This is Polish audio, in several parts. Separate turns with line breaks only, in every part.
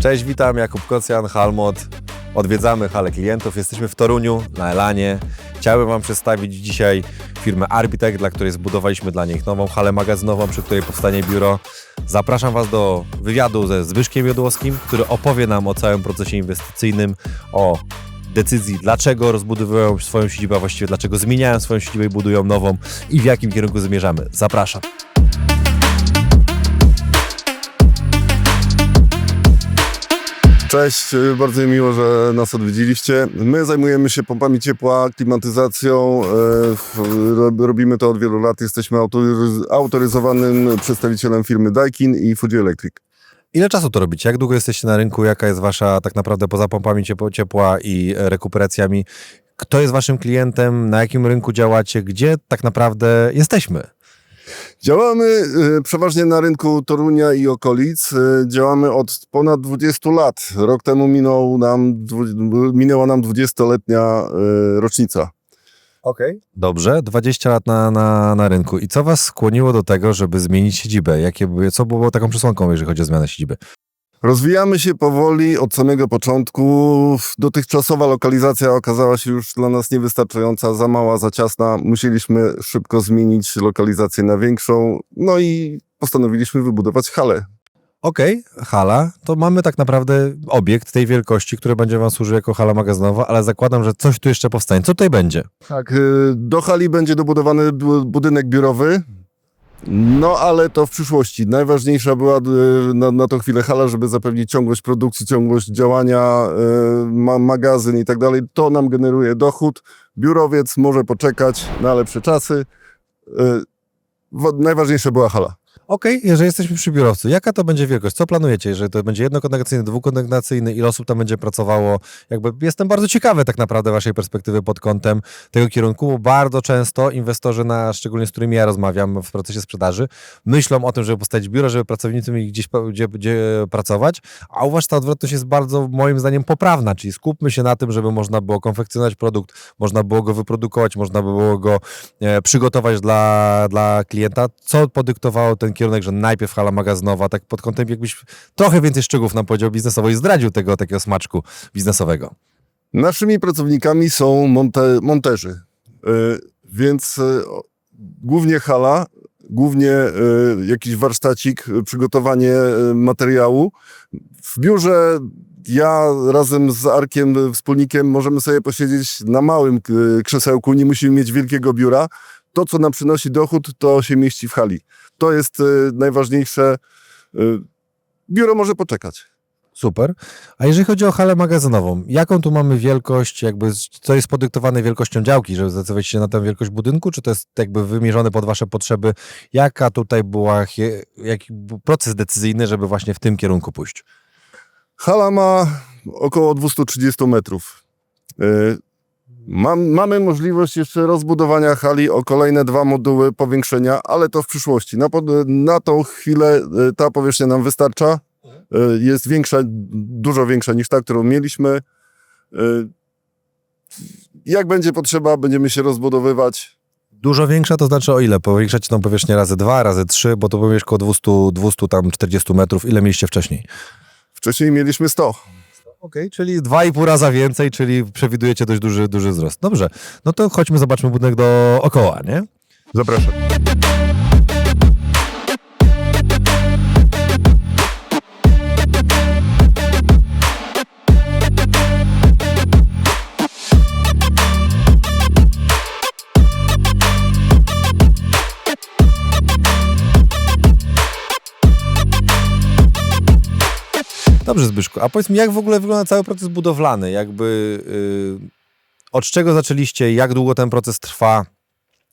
Cześć, witam, Jakub Kocjan, Halmot. Odwiedzamy halę klientów. Jesteśmy w Toruniu, na Elanie. Chciałbym Wam przedstawić dzisiaj firmę Arbitech, dla której zbudowaliśmy dla nich nową halę magazynową, przy której powstanie biuro. Zapraszam Was do wywiadu ze Zbyszkiem Jodłowskim, który opowie nam o całym procesie inwestycyjnym, o decyzji, dlaczego rozbudowują swoją siedzibę, a właściwie dlaczego zmieniają swoją siedzibę i budują nową i w jakim kierunku zmierzamy. Zapraszam.
Cześć, bardzo mi miło, że nas odwiedziliście. My zajmujemy się pompami ciepła, klimatyzacją. e, Robimy to od wielu lat. Jesteśmy autoryz- autoryzowanym przedstawicielem firmy Daikin i Fuji Electric.
Ile czasu to robicie? Jak długo jesteście na rynku? Jaka jest wasza tak naprawdę poza pompami ciepła i rekuperacjami? Kto jest waszym klientem? Na jakim rynku działacie? Gdzie tak naprawdę jesteśmy?
Działamy e, przeważnie na rynku Torunia i okolic. E, Działamy od ponad 20 lat. Rok temu minął nam, minęła nam 20-letnia e, rocznica.
Okej. Dobrze, 20 lat na, na, na rynku. I co was skłoniło do tego, żeby zmienić siedzibę? Jakie, co było taką przesłanką, jeżeli chodzi o zmianę siedziby?
Rozwijamy się powoli od samego początku. Dotychczasowa lokalizacja okazała się już dla nas niewystarczająca, za mała, za ciasna. Musieliśmy szybko zmienić lokalizację na większą, no i postanowiliśmy wybudować halę.
Okej, hala, to mamy tak naprawdę obiekt tej wielkości, który będzie wam służył jako hala magazynowa, ale zakładam, że coś tu jeszcze powstanie. Co tutaj będzie?
Tak, y, do hali będzie dobudowany bu- budynek biurowy. No, ale to w przyszłości. Najważniejsza była y, na, na tą chwilę hala, żeby zapewnić ciągłość produkcji, ciągłość działania, y, ma, magazyn i tak dalej. To nam generuje dochód. Biurowiec może poczekać na lepsze czasy. Wa- Najważniejsza była hala.
Okej, jeżeli jesteśmy przy biurowcu, jaka to będzie wielkość? Co planujecie? Jeżeli to będzie jednokondygnacyjny, dwukondygnacyjny, ile osób tam będzie pracowało? Jakby jestem bardzo ciekawy tak naprawdę waszej perspektywy pod kątem tego kierunku, bo bardzo często inwestorzy, na, szczególnie z którymi ja rozmawiam w procesie sprzedaży, myślą o tym, żeby postawić biuro, żeby pracownicy mieli gdzieś gdzie, gdzie pracować, a u was ta odwrotność jest bardzo moim zdaniem poprawna, czyli skupmy się na tym, żeby można było konfekcjonować produkt, można było go wyprodukować, można było go e, przygotować dla, dla klienta. Co podyktowało ten kierunek, że najpierw hala magazynowa, tak pod kątem jakbyś trochę więcej szczegółów nam powiedział biznesowo i zdradził tego takiego smaczku biznesowego.
Naszymi pracownikami są monte, monterzy, y, więc y, głównie hala, głównie y, jakiś warsztacik, przygotowanie materiału. W biurze ja razem z Arkiem, wspólnikiem, możemy sobie posiedzieć na małym krzesełku, nie musimy mieć wielkiego biura. To, co nam przynosi dochód, to się mieści w hali. To jest y, najważniejsze. Y, Biuro może poczekać.
Super. A jeżeli chodzi o halę magazynową, jaką tu mamy wielkość, jakby co jest podyktowane wielkością działki, żeby zdecydować się na tę wielkość budynku, czy to jest jakby wymierzone pod wasze potrzeby? Jaka tutaj była, jaki był proces decyzyjny, żeby właśnie w tym kierunku pójść?
Hala ma około 230 metrów. Mam, mamy możliwość jeszcze rozbudowania hali o kolejne dwa moduły powiększenia, ale to w przyszłości. Na, na tą chwilę y, ta powierzchnia nam wystarcza. Y, Jest większa, dużo większa niż ta, którą mieliśmy. Y, Jak będzie potrzeba, będziemy się rozbudowywać.
Dużo większa, to znaczy o ile? Powiększacie tą powierzchnię razy dwa, razy trzy, bo to powierzchnia około 200, 200 tam 40 metrów. Ile mieliście wcześniej?
Wcześniej mieliśmy 100.
Okej, czyli dwa i pół raza więcej, czyli przewidujecie dość duży, duży wzrost. Dobrze, no to chodźmy, zobaczmy budynek dookoła, nie?
Zapraszam.
Dobrze, Zbyszku, a powiedz mi, jak w ogóle wygląda cały proces budowlany? Jakby yy, od czego zaczęliście, jak długo ten proces trwa,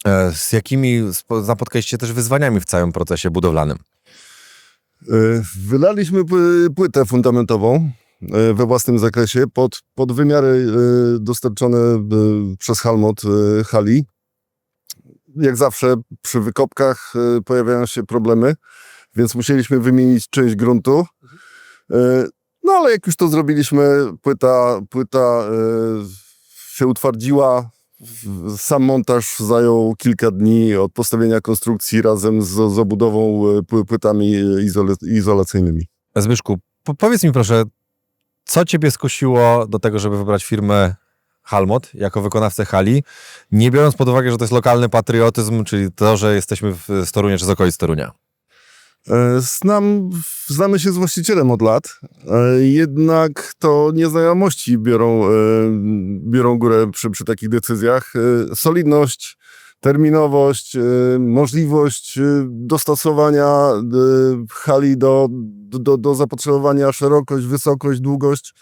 e, z jakimi napotkaliście też wyzwaniami w całym procesie budowlanym?
Y, Wylaliśmy pły- płytę fundamentową y, we własnym zakresie pod, pod wymiary dostarczone przez Halmot hali. Jak zawsze przy wykopkach pojawiają się problemy, więc musieliśmy wymienić część gruntu. Y, No ale jak już to zrobiliśmy, płyta, płyta y, się utwardziła, sam montaż zajął kilka dni od postawienia konstrukcji razem z, z obudową e, pły- płytami izole, izolacyjnymi.
Zbyszku, po- powiedz mi proszę, co ciebie skusiło do tego, żeby wybrać firmę Halmot jako wykonawcę hali, nie biorąc pod uwagę, że to jest lokalny patriotyzm, czyli to, że jesteśmy w Torunie czy z okolic Torunia.
E, Znam, znamy się z właścicielem od lat, e, jednak to nieznajomości biorą, e, biorą górę przy, przy takich decyzjach. Solidność, terminowość, możliwość dostosowania hali do, do, do zapotrzebowania, szerokość, wysokość, długość.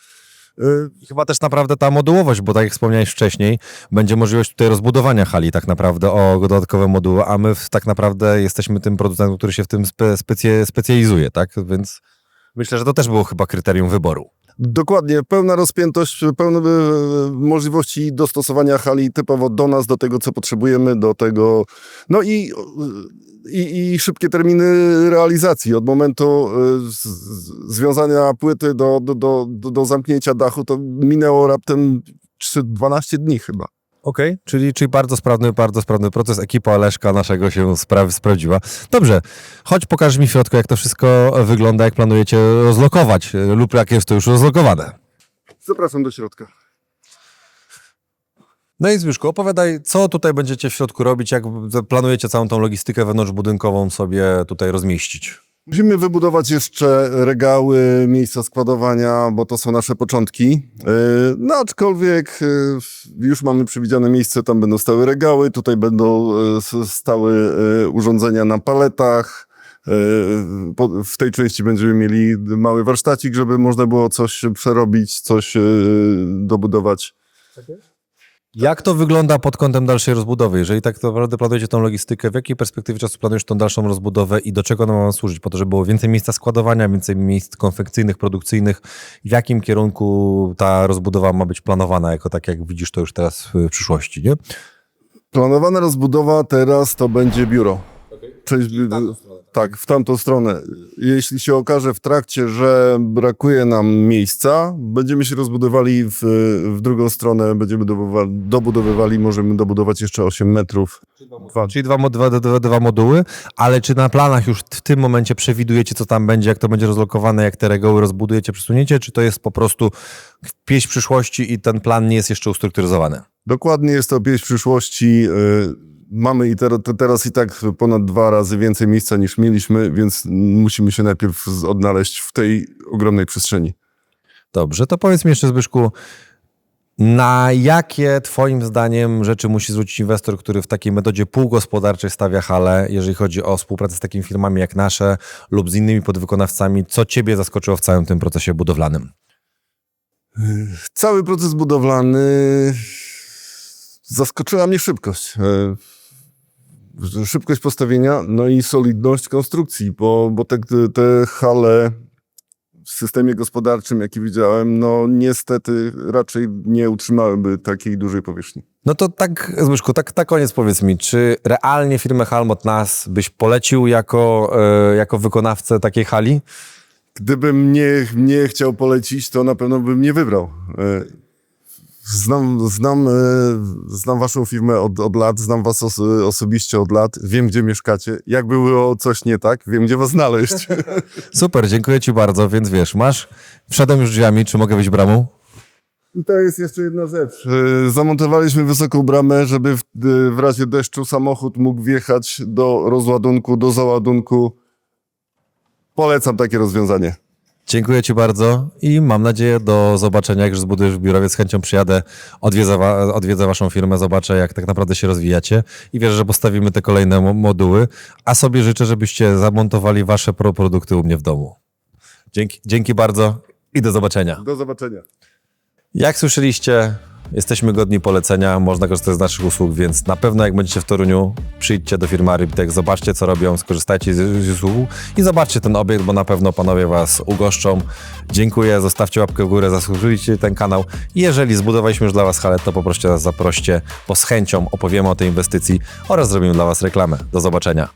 I Chyba też naprawdę ta modułowość, bo tak jak wspomniałeś wcześniej, będzie możliwość tutaj rozbudowania hali tak naprawdę o dodatkowe moduły, a my w, tak naprawdę jesteśmy tym producentem, który się w tym spe, specjalizuje, tak? Więc myślę, że to też było chyba kryterium wyboru.
Dokładnie, pełna rozpiętość, pełne e, możliwości dostosowania hali typowo do nas, do tego, co potrzebujemy, do tego, no i, i, i szybkie terminy realizacji. Od momentu e, z, związania płyty do, do, do, do zamknięcia dachu, to minęło raptem 3, 12 dni chyba.
Okej, czyli, czyli bardzo sprawny, bardzo sprawny proces. Ekipa Leszka naszego się spra- sprawdziła. Dobrze, chodź pokaż mi w środku, jak to wszystko wygląda, jak planujecie rozlokować e, lub jak jest to już rozlokowane.
Zapraszam do środka.
No i Zbyszku, opowiadaj, co tutaj będziecie w środku robić, jak planujecie całą tą logistykę wewnątrzbudynkową sobie tutaj rozmieścić.
Musimy wybudować jeszcze regały, miejsca składowania, bo to są nasze początki. Yy, No aczkolwiek yy, już mamy przewidziane miejsce, tam będą stały regały, tutaj będą s- stały urządzenia na paletach. W tej części będziemy mieli mały warsztacik, żeby można było coś przerobić, coś dobudować.
Jak to wygląda pod kątem dalszej rozbudowy? Jeżeli tak naprawdę planujecie tą logistykę, w jakiej perspektywie czasu planujesz tą dalszą rozbudowę i do czego ona ma służyć? Po to, żeby było więcej miejsca składowania, więcej miejsc konfekcyjnych, produkcyjnych. W jakim kierunku ta rozbudowa ma być planowana, jako tak jak widzisz to już teraz w przyszłości, nie?
Planowana rozbudowa teraz to będzie biuro. Część, tak, w tamtą stronę. Jeśli się okaże w trakcie, że brakuje nam miejsca, będziemy się rozbudowali w, w drugą stronę, będziemy dobudowali, dobudowywali, możemy dobudować jeszcze 8 metrów. Dwa.
Czyli dwa, dwa, dwa, dwa moduły, ale czy na planach już w tym momencie przewidujecie, co tam będzie, jak to będzie rozlokowane, jak te reguły rozbudujecie, przesuniecie, czy to jest po prostu pieśń przyszłości i ten plan nie jest jeszcze ustrukturyzowany?
Dokładnie jest to pieśń przyszłości. y, Mamy i ter, te- teraz i tak ponad dwa razy więcej miejsca niż mieliśmy, więc musimy się najpierw odnaleźć w tej ogromnej przestrzeni.
Dobrze, to powiedz mi jeszcze Zbyszku, na jakie twoim zdaniem rzeczy musi zwrócić inwestor, który w takiej metodzie półgospodarczej stawia halę, jeżeli chodzi o współpracę z takimi firmami jak nasze lub z innymi podwykonawcami, co ciebie zaskoczyło w całym tym procesie budowlanym?
Cały proces budowlany zaskoczyła mnie szybkość. Szybkość postawienia, no i solidność konstrukcji, bo, bo te, te hale w systemie gospodarczym, jaki widziałem, no niestety raczej nie utrzymałyby takiej dużej powierzchni.
No to tak, Zbyszku, tak na koniec powiedz mi, czy realnie firmę Halmot nas byś polecił jako, e, jako wykonawcę takiej hali?
Gdybym nie, nie chciał polecić, to na pewno bym nie wybrał. E, Znam, znam, e, znam waszą firmę od, od lat, znam was os osobiście od lat, wiem gdzie mieszkacie. Jak było coś nie tak, wiem gdzie was znaleźć.
Super, dziękuję ci bardzo, więc wiesz, masz, wszedłem już drzwiami, czy mogę wyjść bramą?
I to jest jeszcze jedna rzecz. E, Zamontowaliśmy wysoką bramę, żeby w, e, w razie deszczu samochód mógł wjechać do rozładunku, do załadunku. Polecam takie rozwiązanie.
Dziękuję Ci bardzo i mam nadzieję do zobaczenia, jak już zbudujesz biuro, więc z chęcią przyjadę, odwiedzę, wa- odwiedzę Waszą firmę, zobaczę jak tak naprawdę się rozwijacie i wierzę, że postawimy te kolejne mo- moduły, a sobie życzę, żebyście zamontowali Wasze pro produkty u mnie w domu. Dzięki, dzięki bardzo i do zobaczenia.
Do zobaczenia.
Jak słyszeliście, jesteśmy godni polecenia, można korzystać z naszych usług, więc na pewno jak będziecie w Toruniu, przyjdźcie do firmy Arybtek, zobaczcie co robią, skorzystajcie z, z usług i zobaczcie ten obiekt, bo na pewno panowie was ugoszczą. Dziękuję, zostawcie łapkę w górę, zasubskrybujcie ten kanał jeżeli zbudowaliśmy już dla was halę, to poproście nas zaproście, bo z chęcią opowiemy o tej inwestycji oraz zrobimy dla was reklamę. Do zobaczenia.